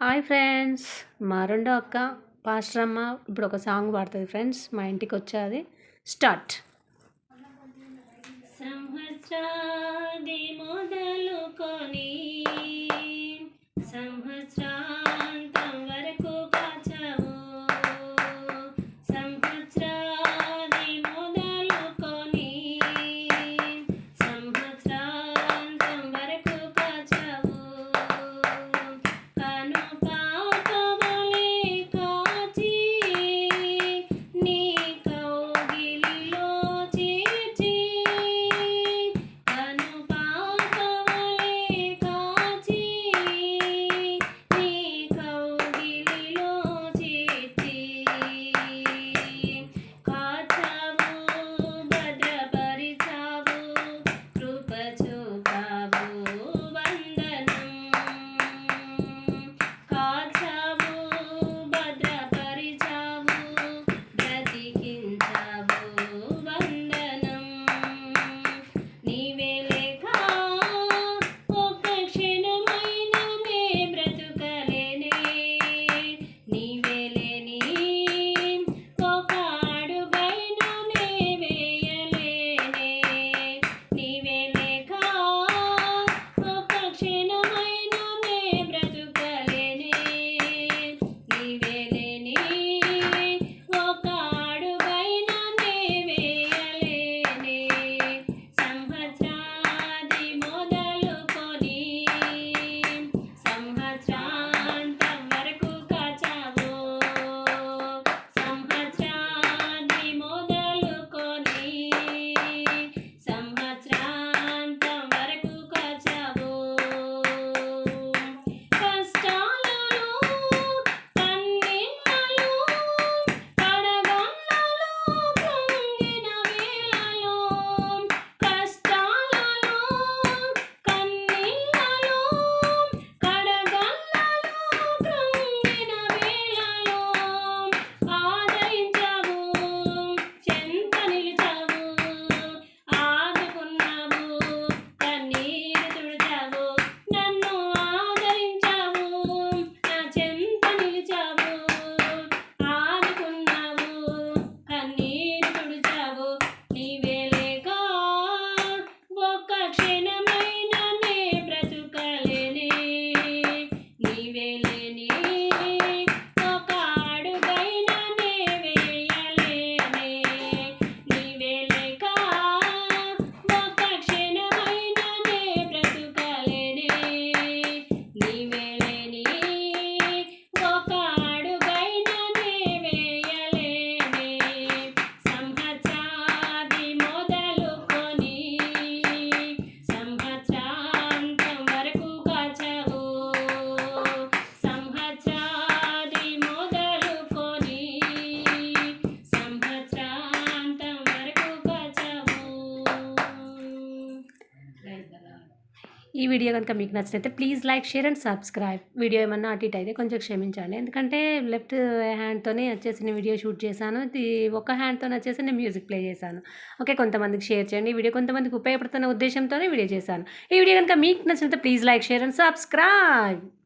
Hi friends. మా రెండో అక్క పాస్టర్ అమ్మ ఇప్పుడు ఒక సాంగ్ పాడుతుంది ఫ్రెండ్స్. మా ఇంటికి వచ్చేది స్టార్ట్. సంవత్సరాది మొదలుకొని ఈ వీడియో కనుక మీకు నచ్చినైతే please like share and subscribe video ఏమన్నా అటు ఇటు అయితే కొంచెం క్షమించండి. ఎందుకంటే లెఫ్ట్ హ్యాండ్తోనే వచ్చేసి నేను వీడియో షూట్ చేశాను. ఒక హ్యాండ్తో వచ్చేసి నేను మ్యూజిక్ ప్లే చేశాను. ఓకే కొంతమందికి షేర్ చేయండి. ఈ వీడియో కొంతమందికి ఉపయోగపడుతున్న ఉద్దేశంతోనే వీడియో చేశాను. ఈ వీడియో కనుక మీకు నచ్చినైతే please like share and subscribe